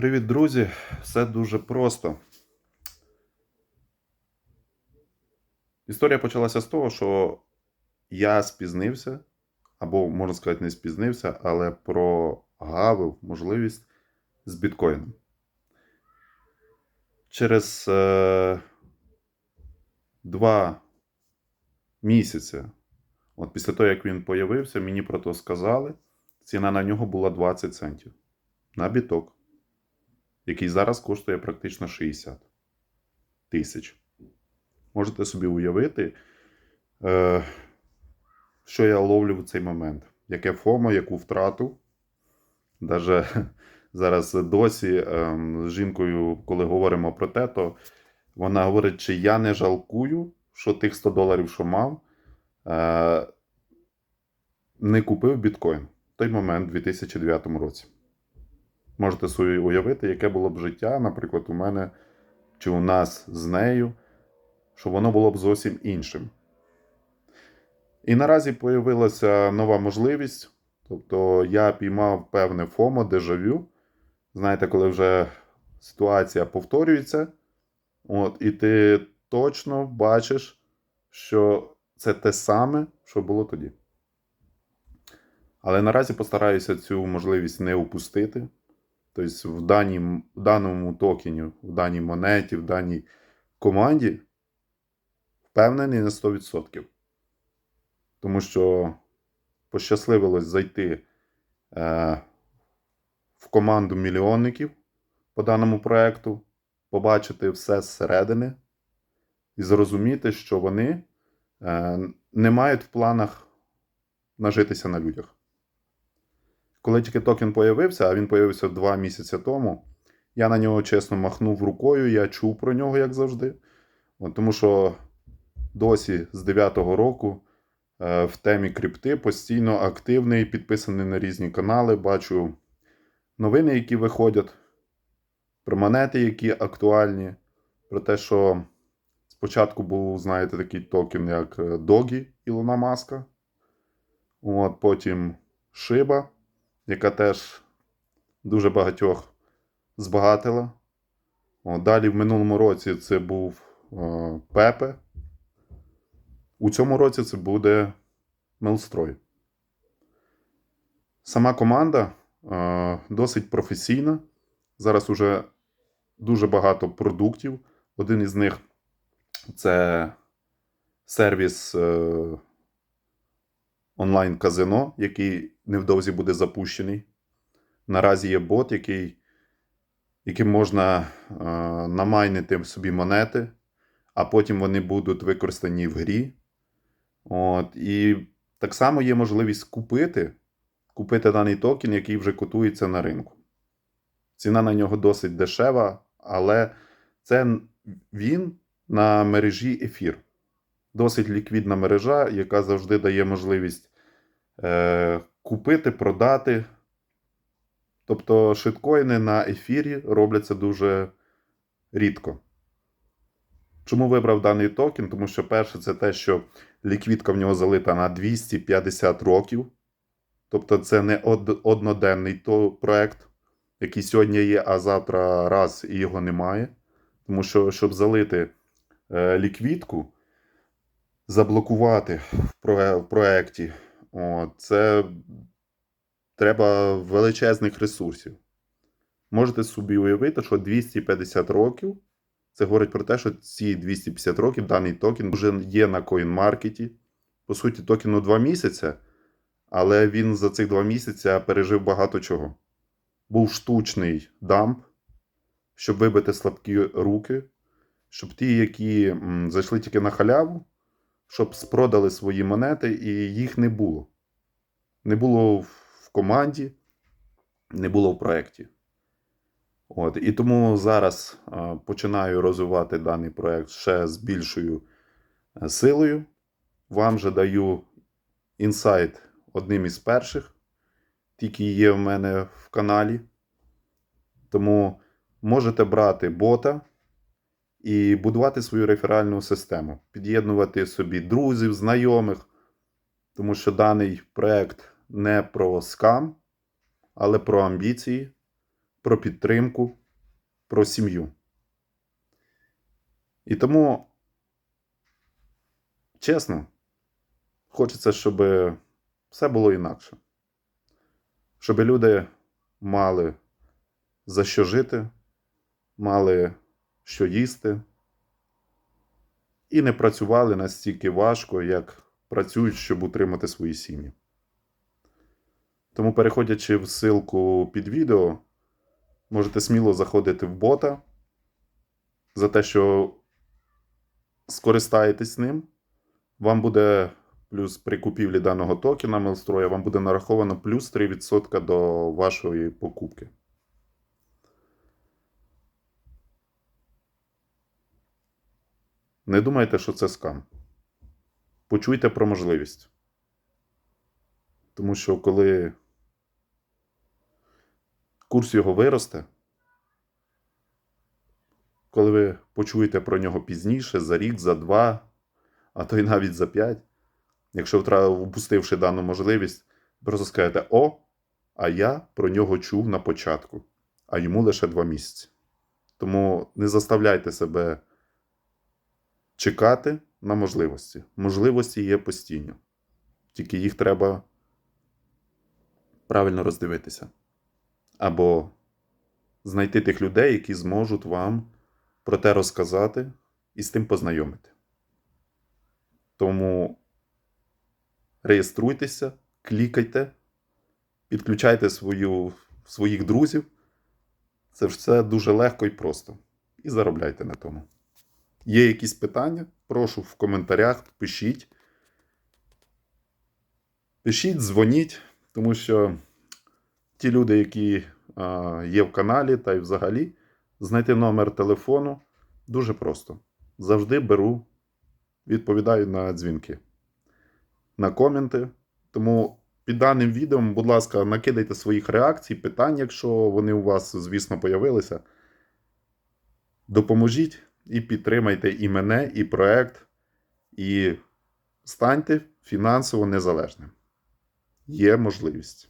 Привіт, друзі! Все дуже просто. Історія почалася з того, що я спізнився, або, можна сказати, не спізнився, але прогавив можливість з біткоїном. Через е, два місяці, от після того, як він появився, мені про то сказали. Ціна на нього була 20 центів на біток який зараз коштує практично 60 тисяч. Можете собі уявити, е, що я ловлю в цей момент. Яке ФОМО, яку втрату. Даже зараз досі е, з жінкою, коли говоримо про те, то вона говорить, чи я не жалкую, що тих 100 доларів, що мав, е, не купив біткоін в той момент, у 2009 році. Можете собі уявити, яке було б життя, наприклад, у мене чи у нас з нею, що воно було б зовсім іншим. І наразі появилася нова можливість. Тобто я піймав певне ФОМО, дежавю. Знаєте, коли вже ситуація повторюється, от, і ти точно бачиш, що це те саме, що було тоді. Але наразі постараюся цю можливість не упустити. Тобто в, даній, даному токені, в даній монеті, в даній команді впевнений на 100%. Тому що пощасливилось зайти е, в команду мільйонників по даному проєкту, побачити все зсередини і зрозуміти, що вони е, не мають в планах нажитися на людях. Коли тільки токен появився, а він появився два місяці тому, я на нього чесно махнув рукою, я чув про нього, як завжди. От, Тому що досі з 9-го року е, в темі крипти постійно активний, підписаний на різні канали. Бачу новини, які виходять, про монети, які актуальні, про те, що спочатку був, знаєте, такий токен, як Догі Ілона Маска. От, Потім Шиба яка теж дуже багатьох збагатила. О, далі в минулому році це був о, Пепе. У цьому році це буде Мелстрой. Сама команда о, досить професійна. Зараз уже дуже багато продуктів. Один із них це сервіс. Е, онлайн-казино, який невдовзі буде запущений. Наразі є бот, який, яким можна е, намайнити собі монети, а потім вони будуть використані в грі. От, І так само є можливість купити, купити даний токен, який вже котується на ринку. Ціна на нього досить дешева, але це він на мережі ефір. Досить ліквідна мережа, яка завжди дає можливість е, купити, продати. Тобто шиткоїни на ефірі робляться дуже рідко. Чому вибрав даний токен? Тому що перше, це те, що ліквідка в нього залита на 250 років. Тобто, це не одноденний то проект, який сьогодні є, а завтра раз і його немає. Тому що, щоб залити е, ліквідку, заблокувати в проєкті о, Це треба величезних ресурсів. Можете собі уявити, що 250 років це говорить про те, що ці 250 років даний токен вже є на CoinMarket. По суті, токену 2 місяці, але він за цих 2 місяці пережив багато чого. Був штучний дамп, щоб вибити слабкі руки, щоб ті, які зайшли тільки на халяву, щоб спродали свої монети, і їх не було. Не було в команді, не було в проєкті. От, І тому зараз а, починаю розвивати даний проєкт ще з більшою е, силою. Вам же даю інсайт одним із перших, тільки є в мене в каналі. Тому можете брати бота і будувати свою реферальну систему, під'єднувати собі друзів, знайомих, тому що даний проект не про скам, але про амбіції, про підтримку, про сім'ю. І тому, чесно, хочеться, щоб все було інакше. Щоб люди мали за що жити, мали що їсти, і не працювали настільки важко, як працюють, щоб утримати свої сім'ї. Тому, переходячи в ссылку під відео, можете сміло заходити в бота за те, що скористаєтесь ним. Вам буде плюс при купівлі даного токена Мелстроя, вам буде нараховано плюс 3% до вашої покупки. Не думайте, що це скам. Почуйте про можливість. Тому що коли курс його виросте, коли ви почуєте про нього пізніше, за рік, за два, а то й навіть за п'ять, якщо упустивши дану можливість, просто скажете: О, а я про нього чув на початку, а йому лише два місяці. Тому не заставляйте себе чекати на можливості. Можливості є постійно. Тільки їх треба правильно роздивитися. Або знайти тих людей, які зможуть вам про те розказати і з тим познайомити. Тому реєструйтеся, клікайте, підключайте свою, своїх друзів. Це все дуже легко і просто. І заробляйте на тому. Є якісь питання? Прошу в коментарях, пишіть. Пишіть, дзвоніть, тому що ті люди, які є в каналі та й взагалі, знайти номер телефону дуже просто. Завжди беру, відповідаю на дзвінки, на коменти. Тому під даним відео, будь ласка, накидайте своїх реакцій, питань, якщо вони у вас, звісно, появилися. Допоможіть і підтримайте і мене, і проект, і станьте фінансово незалежним. Є можливість.